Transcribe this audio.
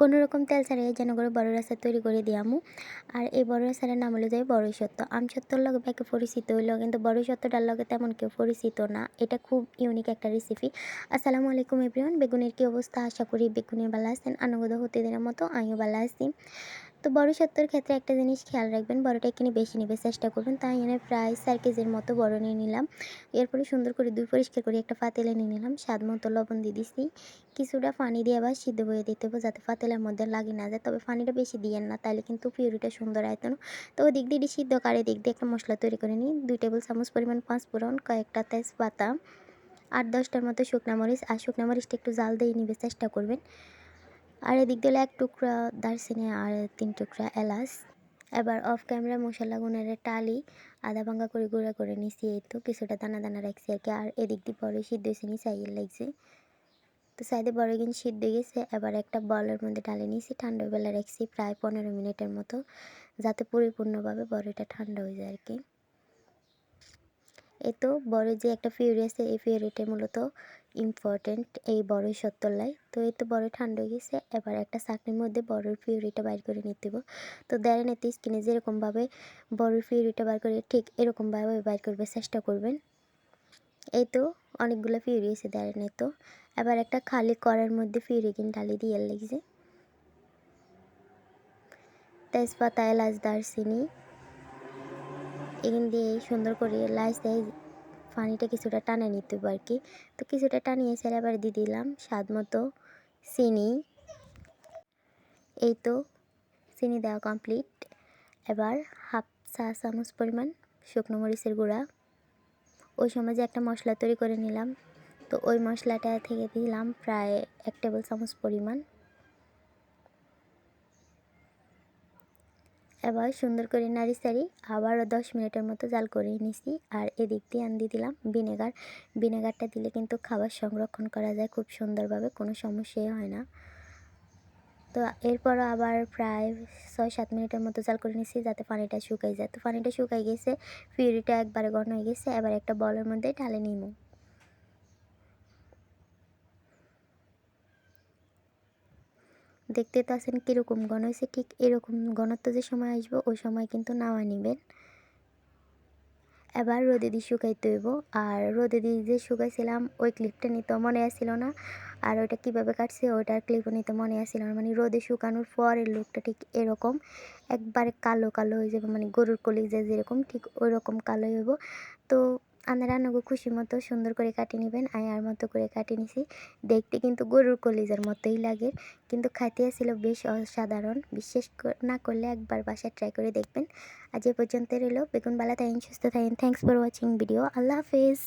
কোনো রকম তেল ছাড়াই যেন করে বড় রাস্তা তৈরি করে দিয়ামু। আর এই বড় রাস্তাটার নাম হলো যায় বড়ই সত্য। আম সত্যর লগে ব্যাকে পরিচিত হইল, কিন্তু বড় সত্যটার লগে তেমন কেউ পরিচিত না। এটা খুব ইউনিক একটা রেসিপি আসসালামু আলাইকুম এভরিওয়ান বেগুনের কি অবস্থা? আশা করি বেগুনের ভালো আছেন। আনন্দ হতে দিনের মতো আমিও ভালো আছি। তো বড় সত্যর ক্ষেত্রে একটা জিনিস খেয়াল রাখবেন, বড়টা এখানে বেশি নেবে, চেষ্টা করবেন। তাই এনে প্রায় চার কেজির মতো বড় নিয়ে নিলাম। এরপরে সুন্দর করে দুই পরিষ্কার করে একটা পাতিলে নিয়ে নিলাম। স্বাদ মতো লবণ দিয়ে দিছি। কিছুটা পানি দিয়ে আবার সিদ্ধ বয়ে দিতে হবে যাতে পাতিলের মধ্যে লাগে না যায়। তবে পানিটা বেশি দিয়েন না তাহলে কিন্তু পিউরিটা সুন্দর আয়তন। তো ওই দিক দিয়ে সিদ্ধ কারে, দিক দিয়ে একটা মশলা তৈরি করে নিই। দুই টেবিল চামচ পরিমাণ পাঁচ ফোড়ন কয়েকটা তেজপাতা, আট দশটার মতো শুকনা মরিচ। আর শুকনা মরিচটা একটু জাল দিয়ে নিবে, চেষ্টা করবেন। আর এদিক দিলে এক টুকরা দারচিনি আর তিন টুকরা এলাচ। এবার অফ ক্যামেরা মশলা গুনের টালি আদা ভাঙ্গা করে গুঁড়া করে নিছি, এই তো কিছুটা দানা দানা রাখছি আর কি। আর এদিক দিয়ে পরে সিদ্ধ হয়েছে নি সাইকেল লাগছে। তো সাইডে বড় কিন সিদ্ধ গেছে। এবার একটা বলের মধ্যে ঢালে নিয়েছি ঠান্ডা বেলা রাখছি প্রায় পনেরো মিনিটের মতো, যাতে পরিপূর্ণভাবে বড়টা ঠান্ডা হয়ে যায় আর কি। এ তো বড় যে একটা ফিউরি আছে, এই ফিউরিটা মূলত ইম্পর্টেন্ট এই বড় সত্তরলাই তো এই তো বড় ঠান্ডা হয়ে গেছে, এবার একটা চাকনির মধ্যে বড়র ফিউরিটা বাইর করে নিতে হবে তো দেড়েন এতে স্কিনে যেরকমভাবে বড়র ফিউরিটা বাইর করে, ঠিক এরকমভাবে বাইর করবে চেষ্টা করবেন। এই তো অনেকগুলো ফিউরি এসে দেড়েন তো। এবার একটা খালি করার মধ্যে ফিউরি কিন ঢালি দিয়ে লেগেছে। তেজপাতা, এলাচ, দারচিনি এখান দিয়ে সুন্দর করে লাইস দেয় পানিটা কিছুটা টানে নিতে আর কি তো কিছুটা টানিয়ে ছেড়ে আবার দিয়ে দিলাম স্বাদ মতো চিনি। এই তো চিনি দেওয়া কমপ্লিট এবার হাফ চা চামচ পরিমাণ শুকনো মরিচের গুঁড়া। ওই সময় যে একটা মশলা তৈরি করে নিলাম। তো ওই মশলাটা থেকে দিলাম প্রায় এক টেবিল চামচ পরিমাণ এবার সুন্দর করে নাড়ি সারি আবারও দশ মিনিটের মতো জাল করে নিছি। আর এদিক দিয়ে আন দিয়ে দিলাম ভিনেগার। ভিনেগারটা দিলে কিন্তু খাবার সংরক্ষণ করা যায় খুব সুন্দরভাবে, কোনো সমস্যাই হয় না। তো এরপরও আবার প্রায় ছয় সাত মিনিটের মতো জাল করে নিছি যাতে পানিটা শুকাই যায়। তো পানিটা শুকাই গেছে ফিউরিটা একবারে ঘন হয়ে গেছে, এবার একটা বলের মধ্যে ঢালে নিমু। দেখতে তো আছেন কীরকম ঘন হয়েছে ঠিক এরকম ঘনত্ব যে সময় আসব, ওই সময় কিন্তু নাওয়া নেবেন। এবার রোদে দিয়ে শুকাইতে হইব, আর রোদে দিয়ে যে শুকাইছিলাম, ওই ক্লিপটা নিতে মনে আসছিল না। আর ওইটা কীভাবে কাটছে, ওইটার ক্লিপও নিতে মনে আসছিল না। মানে রোদে শুকানোর পরের লুকটা ঠিক এরকম, একবারে কালো কালো হয়ে যাবে। মানে গরুর কলিজা যেরকম, ঠিক ওই রকম কালো হইব। তো আপনারা রান্নাগো খুশি মতো সুন্দর করে কাটিয়ে নেবেন আয়ার মতো করে কাটিয়ে নিছি। দেখতে কিন্তু গরুর কলিজার মতোই লাগে, কিন্তু খাইতে ছিল বেশ অসাধারণ। বিশ্বাস না করলে একবার বাসায় ট্রাই করে দেখবেন। আজ এ পর্যন্ত রইল। বেগুন বালা তাইন সুস্থ থাকেন থ্যাংকস ফর ওয়াচিং ভিডিও আল্লাহ হাফেজ।